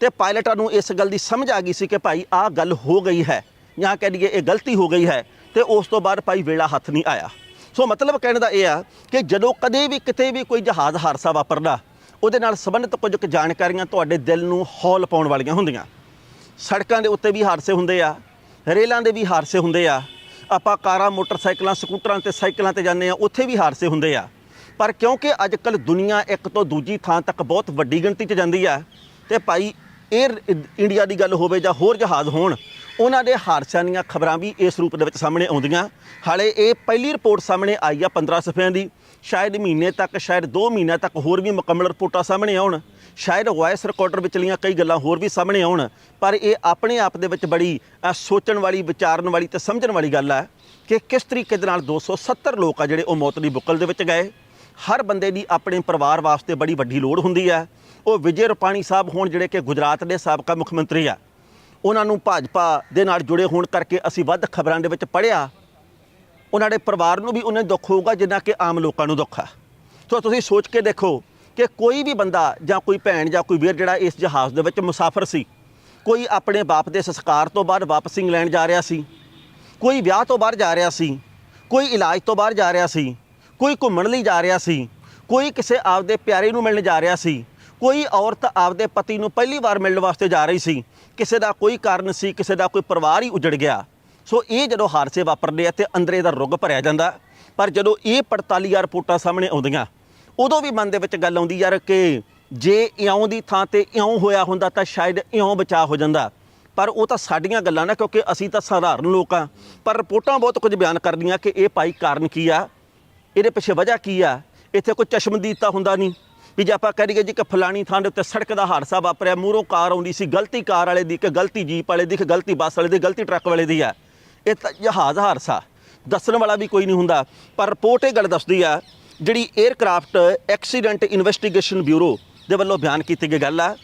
ਤੇ ਪਾਇਲਟਾਂ ਨੂੰ ਇਸ ਗੱਲ ਦੀ ਸਮਝ ਆ ਗਈ ਸੀ ਕਿ ਭਾਈ ਆਹ ਗੱਲ ਹੋ ਗਈ ਹੈ, ਜਾਂ ਕਹਿ ਲਈਏ ਇਹ ਗਲਤੀ ਹੋ ਗਈ ਹੈ, ਤੇ ਉਸ ਤੋਂ ਬਾਅਦ ਭਾਈ ਵੇਲਾ ਹੱਥ ਨਹੀਂ ਆਇਆ। ਸੋ ਮਤਲਬ ਕਹਿਣ ਦਾ ਇਹ ਆ ਕਿ ਜਦੋਂ ਕਦੇ ਵੀ ਕਿਤੇ ਵੀ ਕੋਈ ਜਹਾਜ਼ ਹਾਦਸਾ ਵਾਪਰਦਾ, ਉਹਦੇ ਨਾਲ ਸੰਬੰਧਿਤ ਕੁਝ ਕੁ ਜਾਣਕਾਰੀਆਂ ਤੁਹਾਡੇ ਦਿਲ ਨੂੰ ਹੌਲ ਪਾਉਣ ਵਾਲੀਆਂ ਹੁੰਦੀਆਂ। ਸੜਕਾਂ ਦੇ ਉੱਤੇ ਵੀ ਹਾਦਸੇ ਹੁੰਦੇ ਆ, ਰੇਲਾਂ ਦੇ ਵੀ ਹਾਦਸੇ ਹੁੰਦੇ ਆ ਆਪਾਂ ਕਾਰਾਂ, ਮੋਟਰਸਾਈਕਲਾਂ, ਸਕੂਟਰਾਂ ਤੇ ਸਾਈਕਲਾਂ ਤੇ ਜਾਂਦੇ ਆ ਉੱਥੇ ਵੀ ਹਾਦਸੇ ਹੁੰਦੇ ਆ। ਪਰ ਕਿਉਂਕਿ ਅੱਜ ਕੱਲ ਦੁਨੀਆ ਇੱਕ ਤੋਂ ਦੂਜੀ ਥਾਂ ਤੱਕ ਬਹੁਤ ਵੱਡੀ ਗਿਣਤੀ 'ਚ ਜਾਂਦੀ ਆ, ਤੇ ਭਾਈ 에ਅਰ ਇੰਡੀਆ ਦੀ ਗੱਲ ਹੋਵੇ ਜਾਂ ਹੋਰ ਜਹਾਜ਼ ਹੋਣ, ਉਹਨਾਂ ਦੇ ਹਾਦਸਿਆਂ ਦੀਆਂ ਖਬਰਾਂ ਵੀ ਇਸ ਰੂਪ ਦੇ ਵਿੱਚ ਸਾਹਮਣੇ ਆਉਂਦੀਆਂ। ਹਾਲੇ ਇਹ ਪਹਿਲੀ ਰਿਪੋਰਟ ਸਾਹਮਣੇ ਆਈ ਆ 15 ਸਫਿਆਂ ਦੀ। ਸ਼ਾਇਦ ਮਹੀਨੇ ਤੱਕ, ਸ਼ਾਇਦ 2 ਮਹੀਨਿਆਂ ਤੱਕ ਹੋਰ ਵੀ ਮੁਕੰਮਲ ਰਿਪੋਰਟਾਂ ਸਾਹਮਣੇ ਆਉਣ। ਸ਼ਾਇਦ ਵਾਇਸ ਰਿਕਾਰਡਰ ਵਿਚਲੀਆਂ ਕਈ ਗੱਲਾਂ ਹੋਰ ਵੀ ਸਾਹਮਣੇ ਆਉਣ, ਪਰ ਇਹ ਆਪਣੇ ਆਪ ਦੇ ਵਿੱਚ ਬੜੀ ਸੋਚਣ ਵਾਲੀ, ਵਿਚਾਰਨ ਵਾਲੀ ਤੇ ਸਮਝਣ ਵਾਲੀ ਗੱਲ ਹੈ ਕਿ ਕਿਸ ਤਰੀਕੇ ਦੇ ਨਾਲ 270 ਲੋਕ ਆ ਜਿਹੜੇ ਉਹ ਮੌਤ ਦੀ ਬੁੱਕਲ ਦੇ ਵਿੱਚ ਗਏ। ਹਰ ਬੰਦੇ ਦੀ ਆਪਣੇ ਪਰਿਵਾਰ ਵਾਸਤੇ ਬੜੀ ਵੱਡੀ ਲੋੜ ਹੁੰਦੀ ਹੈ ਉਹ ਵਿਜੇ ਰੁਪਾਣੀ ਸਾਹਿਬ ਹੋਣ ਜਿਹੜੇ ਕਿ ਗੁਜਰਾਤ ਦੇ ਸਾਬਕਾ ਮੁੱਖ ਮੰਤਰੀ ਆ। ਉਹਨਾਂ ਨੂੰ ਭਾਜਪਾ ਦੇ ਨਾਲ ਜੁੜੇ ਹੋਣ ਕਰਕੇ ਅਸੀਂ ਵੱਧ ਖਬਰਾਂ ਦੇ ਵਿੱਚ ਪੜ੍ਹਿਆ। ਉਹਨਾਂ ਦੇ ਪਰਿਵਾਰ ਨੂੰ ਵੀ ਉਹਨੇ ਦੁੱਖ ਹੋਊਗਾ ਜਿੰਨਾ ਕਿ ਆਮ ਲੋਕਾਂ ਨੂੰ ਦੁੱਖ ਆ। ਸੋ ਤੁਸੀਂ ਸੋਚ ਕੇ ਦੇਖੋ ਕਿ ਕੋਈ ਵੀ ਬੰਦਾ ਜਾਂ ਕੋਈ ਭੈਣ ਜਾਂ ਕੋਈ ਵੀਰ ਜਿਹੜਾ ਇਸ ਜਹਾਜ਼ ਦੇ ਵਿੱਚ ਮੁਸਾਫਰ ਸੀ, ਕੋਈ ਆਪਣੇ ਬਾਪ ਦੇ ਸੰਸਕਾਰ ਤੋਂ ਬਾਅਦ ਵਾਪਸ ਇੰਗਲੈਂਡ ਜਾ ਰਿਹਾ ਸੀ, ਕੋਈ ਵਿਆਹ ਤੋਂ ਬਾਹਰ ਜਾ ਰਿਹਾ ਸੀ, ਕੋਈ ਇਲਾਜ ਤੋਂ ਬਾਹਰ ਜਾ ਰਿਹਾ ਸੀ, ਕੋਈ ਘੁੰਮਣ ਲਈ ਜਾ ਰਿਹਾ ਸੀ, ਕੋਈ ਕਿਸੇ ਆਪਦੇ ਪਿਆਰੇ ਨੂੰ ਮਿਲਣ ਜਾ ਰਿਹਾ ਸੀ, ਕੋਈ ਔਰਤ ਆਪਦੇ ਪਤੀ ਨੂੰ ਪਹਿਲੀ ਵਾਰ ਮਿਲਣ ਵਾਸਤੇ ਜਾ ਰਹੀ ਸੀ, ਕਿਸੇ ਦਾ ਕੋਈ ਕਾਰਨ ਸੀ, ਕਿਸੇ ਦਾ ਕੋਈ ਪਰਿਵਾਰ ਹੀ ਉਜੜ ਗਿਆ। ਸੋ ਇਹ ਜਦੋਂ ਹਾਦਸੇ ਵਾਪਰਦੇ ਆ ਤੇ ਅੰਦਰੇ ਦਾ ਰੁੱਗ ਭਰਿਆ ਜਾਂਦਾ, ਪਰ ਜਦੋਂ ਇਹ 45 ਰਿਪੋਰਟਾਂ ਸਾਹਮਣੇ ਆਉਂਦੀਆਂ ਉਦੋਂ ਵੀ ਮਨ ਦੇ ਵਿੱਚ ਗੱਲ ਆਉਂਦੀ ਯਾਰ ਕਿ ਜੇ ਇਉਂ ਦੀ ਥਾਂ ਤੇ ਇਉਂ ਹੋਇਆ ਹੁੰਦਾ ਤਾਂ ਸ਼ਾਇਦ ਇਉਂ ਬਚਾ ਹੋ ਜਾਂਦਾ। ਪਰ ਉਹ ਤਾਂ ਸਾਡੀਆਂ ਗੱਲਾਂ ਨਾ ਕਿਉਂਕਿ ਅਸੀਂ ਤਾਂ ਸਧਾਰਨ ਲੋਕ ਆ ਪਰ ਰਿਪੋਰਟਾਂ ਬਹੁਤ ਕੁਝ ਬਿਆਨ ਕਰਦੀਆਂ ਕਿ ਇਹ ਭਾਈ ਕਾਰਨ ਕੀ ਆ? ਇਹਦੇ ਪਿੱਛੇ ਵਜ੍ਹਾ ਕੀ ਆ? ਇੱਥੇ ਕੋਈ ਚਸ਼ਮਦੀਦ ਤਾਂ ਹੁੰਦਾ ਨਹੀਂ। ਵੀ ਜੇ ਆਪਾਂ ਕਹਿ ਦਈਏ ਜੀ ਕਿ ਫਲਾਣੀ ਥਾਂ ਦੇ ਉੱਤੇ ਸੜਕ ਦਾ ਹਾਦਸਾ ਵਾਪਰਿਆ, ਮੂਹਰੋਂ ਕਾਰ ਆਉਂਦੀ ਸੀ, ਗਲਤੀ ਕਾਰ ਵਾਲੇ ਦੀ ਕਿ ਗਲਤੀ ਜੀਪ ਵਾਲੇ ਦੀ ਕਿ ਗਲਤੀ ਬੱਸ ਵਾਲੇ ਦੀ ਗਲਤੀ ਟਰੱਕ ਵਾਲੇ ਦੀ ਆ। ਇਹ ਤਾਂ ਜਹਾਜ਼ ਹਾਦਸਾ। ਦੱਸਣ ਵਾਲਾ ਵੀ ਕੋਈ ਨਹੀਂ ਹੁੰਦਾ। ਪਰ ਰਿਪੋਰਟ ਇਹ ਗੱਲ ਦੱਸਦੀ ਆ ਜਿਹੜੀ 에ਅਰਕ੍ਰਾਫਟ ਐਕਸੀਡੈਂਟ ਇਨਵੈਸਟੀਗੇਸ਼ਨ ਬਿਊਰੋ ਦੇ ਵੱਲੋਂ ਬਿਆਨ ਕੀਤੀ ਗਈ ਗੱਲ ਆ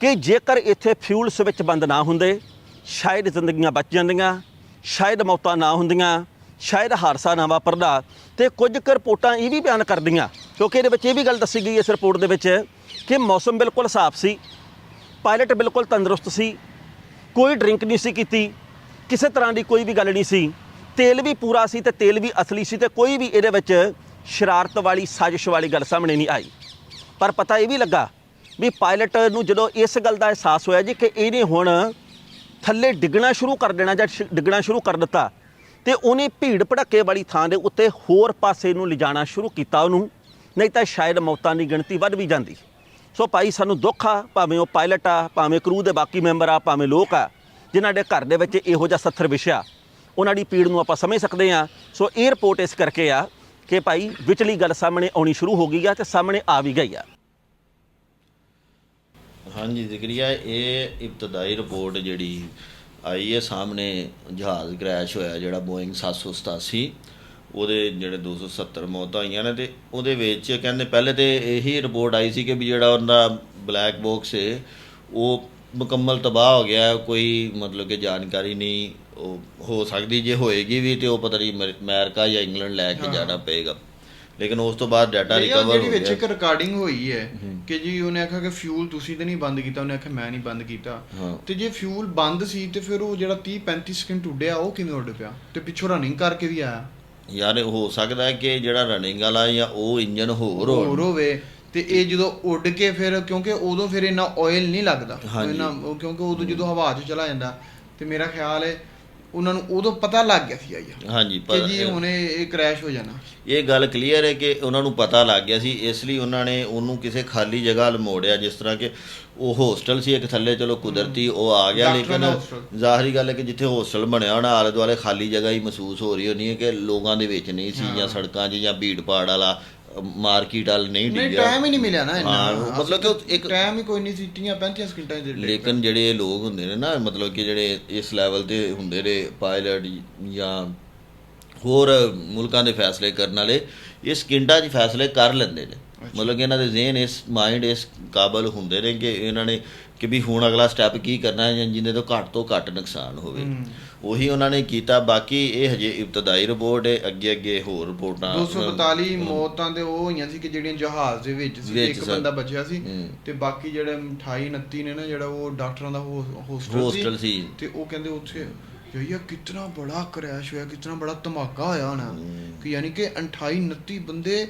ਕਿ ਜੇਕਰ ਇੱਥੇ ਫਿਊਲ ਸਵਿਚ ਬੰਦ ਨਾ ਹੁੰਦੇ, ਸ਼ਾਇਦ ਜ਼ਿੰਦਗੀਆਂ ਬਚ ਜਾਂਦੀਆਂ, ਸ਼ਾਇਦ ਮੌਤਾਂ ਨਾ ਹੁੰਦੀਆਂ, ਸ਼ਾਇਦ ਹਾਦਸਾ ਨਾ ਵਾਪਰਦਾ, ਤੇ ਕੁਝ ਕੁ ਰਿਪੋਰਟਾਂ ਇਹ ਵੀ ਬਿਆਨ ਕਰਦੀਆਂ, ਕਿਉਂਕਿ ਇਹਦੇ ਵਿੱਚ ਇਹ ਵੀ ਗੱਲ ਦੱਸੀ ਗਈ ਇਸ ਰਿਪੋਰਟ ਦੇ ਵਿੱਚ ਕਿ ਮੌਸਮ ਬਿਲਕੁਲ ਸਾਫ਼ ਸੀ ਪਾਇਲਟ ਬਿਲਕੁਲ ਤੰਦਰੁਸਤ ਸੀ, ਕੋਈ ਡਰਿੰਕ ਨਹੀਂ ਸੀ ਕੀਤੀ, ਕਿਸੇ ਤਰ੍ਹਾਂ ਦੀ ਕੋਈ ਵੀ ਗੱਲ ਨਹੀਂ ਸੀ, ਤੇਲ ਵੀ ਪੂਰਾ ਸੀ ਤੇ ਤੇਲ ਵੀ ਅਸਲੀ ਸੀ ਤੇ ਕੋਈ ਵੀ ਇਹਦੇ ਵਿੱਚ ਸ਼ਰਾਰਤ ਵਾਲੀ, ਸਾਜ਼ਿਸ਼ ਵਾਲੀ ਗੱਲ ਸਾਹਮਣੇ ਨਹੀਂ ਆਈ। ਪਰ ਪਤਾ ਇਹ ਵੀ ਲੱਗਾ ਵੀ ਪਾਇਲਟ ਨੂੰ ਜਦੋਂ ਇਸ ਗੱਲ ਦਾ ਅਹਿਸਾਸ ਹੋਇਆ ਜੀ ਕਿ ਇਹਨੇ ਹੁਣ ਥੱਲੇ ਡਿੱਗਣਾ ਸ਼ੁਰੂ ਕਰ ਦੇਣਾ ਜਾਂ ਸ਼- ਡਿੱਗਣਾ ਸ਼ੁਰੂ ਕਰ ਦਿੱਤਾ, ਤੇ ਉਹਨੇ ਭੀੜ ਭੜੱਕੇ ਵਾਲੀ ਥਾਂ ਦੇ ਉੱਤੇ ਹੋਰ ਪਾਸੇ ਨੂੰ ਲਿਜਾਣਾ ਸ਼ੁਰੂ ਕੀਤਾ ਉਹਨੂੰ, ਨਹੀਂ ਤਾਂ ਸ਼ਾਇਦ ਮੌਤਾਂ ਦੀ ਗਿਣਤੀ ਵੱਧ ਵੀ ਜਾਂਦੀ। ਸੋ ਭਾਈ ਸਾਨੂੰ ਦੁੱਖ ਆ, ਭਾਵੇਂ ਉਹ ਪਾਇਲਟ ਆ, ਭਾਵੇਂ ਕਰੂ ਦੇ ਬਾਕੀ ਮੈਂਬਰ ਆ, ਭਾਵੇਂ ਲੋਕ ਆ, ਜਿਨ੍ਹਾਂ ਦੇ ਘਰ ਦੇ ਵਿੱਚ ਇਹੋ ਜਿਹਾ ਸੱਥਰ ਵਿਸ਼ਾ ਉਹਨਾਂ ਦੀ ਪੀੜ ਨੂੰ ਆਪਾਂ ਸਮਝ ਸਕਦੇ ਆ ਸੋ ਇਹ ਇਸ ਕਰਕੇ ਆ ਕਿ ਭਾਈ ਵਿਚਲੀ ਗੱਲ ਸਾਹਮਣੇ ਆਉਣੀ ਸ਼ੁਰੂ ਹੋ ਗਈ ਆ ਤੇ ਸਾਹਮਣੇ ਆ ਵੀ ਗਈ ਆ। ਹਾਂਜੀ, ਜ਼ਿਕਰੀਆ, ਇਹ ਇਬਤਦਾਈ ਰਿਪੋਰਟ ਜਿਹੜੀ ਆਈ ਹੈ, ਸਾਹਮਣੇ ਜਹਾਜ਼ ਕ੍ਰੈਸ਼ ਹੋਇਆ ਜਿਹੜਾ ਬੋਇੰਗ 787 ਉਹਦੇ ਜਿਹੜੇ 270 ਮੌਤਾਂ ਹੋਈਆਂ ਨੇ ਤੇ ਉਹਦੇ ਵਿੱਚ ਕਹਿੰਦੇ ਪਹਿਲੇ ਤੇ ਇਹੀ ਰਿਪੋਰਟ ਆਈ ਸੀ ਕਿ ਵੀ ਜਿਹੜਾ ਉਹਦਾ ਬਲੈਕ ਬਾਕਸ ਹੈ ਉਹ ਮੁਕੰਮਲ ਤਬਾਹ ਹੋ ਗਿਆ, ਕੋਈ ਮਤਲਬ ਕਿ ਜਾਣਕਾਰੀ ਨਹੀਂ ਹੋ ਸਕਦੀ ਜੇ ਹੋਏਗੀ ਵੀ ਤੇ ਉਹ ਪਤਾ ਨਹੀਂ ਅਮਰ- ਅਮਰੀਕਾ ਜਾਂ ਇੰਗਲੈਂਡ ਲੈ ਕੇ ਜਾਣਾ ਪਏਗਾ। ਲੇਕਿਨ ਉਸ ਤੋਂ ਬਾਅਦ ਡਾਟਾ ਰਿਕਵਰ ਜਿਹੜੀ ਵਿੱਚ ਇੱਕ ਰਿਕਾਰਡਿੰਗ ਹੋਈ ਹੈ ਕਿ ਜੀ ਉਹਨੇ ਆਖਿਆ ਕਿ ਫਿਊਲ ਤੁਸੀਂ ਤੇ ਨਹੀਂ ਬੰਦ ਕੀਤਾ ਉਹਨੇ ਆਖਿਆ ਮੈਂ ਨਹੀਂ ਬੰਦ ਕੀਤਾ। ਤੇ ਜੇ ਫਿਊਲ ਬੰਦ ਸੀ ਤੇ ਫਿਰ ਉਹ ਜਿਹੜਾ 30 35 ਸਕਿੰਟ ਉੱਡਿਆ ਉਹ ਕਿਵੇਂ ਉੱਡ ਪਿਆ? ਤੇ ਪਿੱਛੋਂ ਰਨਿੰਗ ਕਰਕੇ ਵੀ ਆਇਆ। ਯਾਰ ਇਹ ਹੋ ਸਕਦਾ ਹੈ ਕਿ ਜਿਹੜਾ ਰਨਿੰਗ ਵਾਲਾ ਜਾਂ ਉਹ ਇੰਜਨ ਹੋਰ ਹੋਰ ਹੋਵੇ ਤੇ ਇਹ ਜਦੋਂ ਉੱਡ ਕੇ ਫਿਰ ਕਿਉਂਕਿ ਉਦੋਂ ਫਿਰ ਇੰਨਾ ਆਇਲ ਨਹੀਂ ਲੱਗਦਾ। ਉਹ ਕਿਉਂਕਿ ਉਦੋਂ ਜਦੋਂ ਹਵਾ 'ਚ ਚਲਾ ਜਾਂਦਾ। ਤੇ ਮੇਰਾ ਖਿਆਲ ਹੈ ਉਹਨਾਂ ਨੂੰ ਉਦੋਂ ਪਤਾ ਲੱਗ ਗਿਆ ਸੀ ਆਈ ਹਾਂਜੀ ਕਿ ਪਰ ਜੀ ਹੁਣ ਇਹ ਇਹ ਕ੍ਰੈਸ਼ ਹੋ ਜਾਣਾ। ਇਹ ਗੱਲ ਕਲੀਅਰ ਹੈ ਕਿ ਉਹਨਾਂ ਨੂੰ ਪਤਾ ਲੱਗ ਗਿਆ ਸੀ ਇਸ ਲਈ ਉਹਨਾਂ ਨੇ ਉਹਨੂੰ ਕਿਸੇ ਖਾਲੀ ਜਗ੍ਹਾ ਲਮੋੜਿਆ ਜਿਸ ਤਰ੍ਹਾਂ ਕਿ ਉਹ ਹੋਸਟਲ ਸੀ ਇੱਕ ਥੱਲੇ ਚਲੋ ਕੁਦਰਤੀ ਉਹ ਆ ਗਿਆ ਲੇਕਿਨ। ਜ਼ਾਹਰੀ ਗੱਲ ਹੈ ਕਿ ਜਿੱਥੇ ਹੋਸਟਲ ਬਣਿਆ ਹੋਣਾ ਆਲੇ ਦੁਆਲੇ ਖਾਲੀ ਜਗ੍ਹਾ ਹੀ ਮਹਿਸੂਸ ਹੋ ਰਹੀ ਹੋਣੀ ਹੈ ਕਿ ਲੋਕਾਂ ਦੇ ਵਿੱਚ ਨਹੀਂ ਸੀ ਜਾਂ ਸੜਕਾਂ 'ਚ ਜਾਂ ਭੀੜ ਭਾੜ ਵਾਲਾ ਮਾਰਕੀਟ ਵਾਲ ਨਹੀਂ ਨਹੀਂ ਡਿੱਗਿਆ। ਟਾਈਮ ਹੀ ਨਹੀਂ ਮਿਲਿਆ ਨਾ ਇੰਨਾ। ਹਾਂ, ਮਤਲਬ ਕਿ ਉਹ ਇੱਕ- ਟਾਈਮ ਹੀ ਕੋਈ ਨਹੀਂ ਸੀ 30 35 ਸਕਿੰਟਾਂ ਦੇ ਲੇਕਿਨ ਜਿਹੜੇ ਇਹ ਲੋਕ ਹੁੰਦੇ ਨੇ ਨਾ ਮਤਲਬ ਕਿ ਜਿਹੜੇ ਇਸ ਲੈਵਲ ਤੇ ਹੁੰਦੇ ਨੇ ਪਾਇਲਟ ਜਾਂ ਹੋਰ ਮੁਲਕਾਂ ਦੇ ਫੈਸਲੇ ਕਰਨ ਵਾਲੇ ਇਹ ਸਕਿੰਟਾਂ 'ਚ ਫੈਸਲੇ ਕਰ ਲੈਂਦੇ ਨੇ। ਮਤਲਬ ਕਿ ਇਹਨਾਂ ਦੇ ਜ਼ਿਹਨ ਇਸ ਮਾਈਂਡ ਇਸ ਕਾਬਲ ਹੁੰਦੇ ਨੇ ਕਿ ਇਹਨਾਂ ਨੇ ਕਿ ਵੀ ਹੁਣ ਅਗਲਾ ਸਟੈਪ ਕੀ ਕਰਨਾ ਹੈ ਜਾਂ ਜਿਹਦੇ ਤੋਂ ਘੱਟ ਤੋਂ ਘੱਟ ਨੁਕਸਾਨ ਹੋਵੇ। ਉਹੀ ਉਹਨਾਂ ਨੇ ਕੀਤਾ ਬਾਕੀ ਇਹ ਹਜੇ ਇਬਤਦਾਈ ਰਿਪੋਰਟ ਹੈ ਅੱਗੇ ਅੱਗੇ ਹੋਰ ਰਿਪੋਰਟਾਂ 242 ਮੌਤਾਂ ਤੇ ਉਹ ਹੋਈਆਂ ਸੀ ਕਿ ਜਿਹੜੀਆਂ ਜਹਾਜ਼ ਦੇ ਵਿੱਚ ਸੀ ਇੱਕ। ਬੰਦਾ ਬਚਿਆ ਸੀ। ਤੇ ਬਾਕੀ ਜਿਹੜੇ 28 29 ਨੇ ਨਾ ਜਿਹੜਾ ਉਹ ਡਾਕਟਰਾਂ ਦਾ ਹੋਸਟਲ ਸੀ। ਤੇ ਉਹ ਕਹਿੰਦੇ ਉੱਥੇ ਯਾ ਕਿਤਨਾ ਬੜਾ ਕ੍ਰੈਸ਼ ਹੋਇਆ ਕਿਤਨਾ ਬੜਾ ਧਮਾਕਾ ਹੋਇਆ ਹੋਣਾ ਕਿ ਯਾਨੀ ਕਿ 28 29 ਬੰਦੇ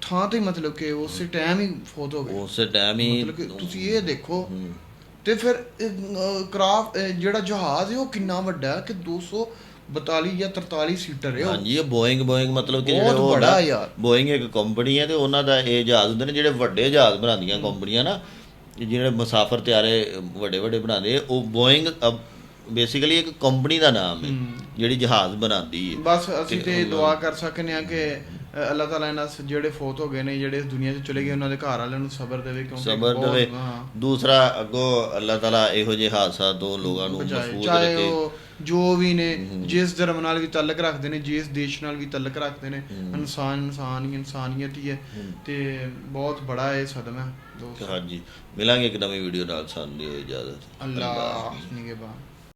ਥਾਂ ਤੇ ਮਤਲਬ ਕਿ ਉਸੇ ਟਾਈਮ ਹੀ ਫੋਟ ਹੋ ਗਏ ਉਸ ਟਾਈਮ ਹੀ ਮਤਲਬ ਕਿ ਤੁਸੀਂ ਇਹ ਦੇਖੋ ਤੇ ਫਿਰ ਕਰਾਫਟ ਜਿਹੜਾ ਜਹਾਜ਼ ਹੈ ਉਹ ਕਿੰਨਾ ਵੱਡਾ ਹੈ ਕਿ 242 ਜਾਂ 43 ਸੀਟਰ ਹੈ ਉਹ? ਹਾਂਜੀ ਇਹ ਬੋਇੰਗ ਬੋਇੰਗ ਮਤਲਬ ਕਿ ਜਿਹੜਾ ਉਹ ਬੜਾ ਯਾਰ। ਬੋਇੰਗ ਇੱਕ ਕੰਪਨੀ ਹੈ ਤੇ ਉਹਨਾਂ ਦਾ ਇਹ ਜਹਾਜ਼ ਹੁੰਦੇ ਨੇ ਜਿਹੜੇ ਵੱਡੇ ਜਹਾਜ਼ ਬਣਾਉਂਦੀਆਂ ਕੰਪਨੀਆਂ ਨਾ ਜਿਹੜੇ ਮੁਸਾਫਰ ਤਿਆਰੇ ਵੱਡੇ ਵੱਡੇ ਬਣਾਉਂਦੇ ਉਹ ਬੋਇੰਗ ਬੇਸਿਕਲੀ ਇੱਕ ਕੰਪਨੀ ਦਾ ਨਾਮ ਹੈ ਜਿਹੜੀ ਜਹਾਜ਼ ਬਣਾਉਂਦੀ ਹੈ। ਬਸ ਅਸੀਂ ਤੇ ਦੁਆ ਕਰ ਸਕਨੇ ਆ ਕਿ ਅੱਲਾਹ ਤਾਲਾ ਇਹਨਾਂ ਜਿਹੜੇ ਫੌਤ ਹੋ ਗਏ ਨੇ ਜਿਹੜੇ ਇਸ ਦੁਨੀਆ 'ਚ ਚਲੇ ਗਏ ਉਹਨਾਂ ਦੇ ਘਰ ਵਾਲਿਆਂ ਨੂੰ ਸਬਰ ਦੇਵੇ ਕਿਉਂਕਿ ਸਬਰ ਦੇਵੇ। ਦੂਸਰਾ ਅੱਗੋਂ ਅੱਲਾਹ ਤਾਲਾ ਇਹੋ ਜਿਹੇ ਹਾਦਸਾ ਤੋਂ ਲੋਕਾਂ ਨੂੰ ਮਹਿਫੂਜ਼ ਰੱਖੇ। ਜੋ ਵੀ ਨੇ ਜਿਸ ਧਰਮ ਨਾਲ ਵੀ ਤਾਲੁਕ ਰੱਖਦੇ ਨੇ ਜਿਸ ਦੇਸ਼ ਨਾਲ ਵੀ ਤਾਲੁਕ ਰੱਖਦੇ ਨੇ ਇਨਸਾਨ ਇਨਸਾਨ ਹੀ ਇਨਸਾਨੀਅਤ ਹੀ ਹੈ। ਤੇ ਬਹੁਤ ਬੜਾ ਇਹ ਸਦਮਾ ਹੈ ਦੋਸਤ। ਹਾਂਜੀ। ਮਿਲਾਂਗੇ ਇੱਕ ਨਵੀਂ ਵੀਡੀਓ ਨਾਲ ਸਾਨੂੰ ਦਿਓ ਇਜਾਜ਼ਤ। ਅੱਲਾਹ ਨਿਗਹਿਬਾਨ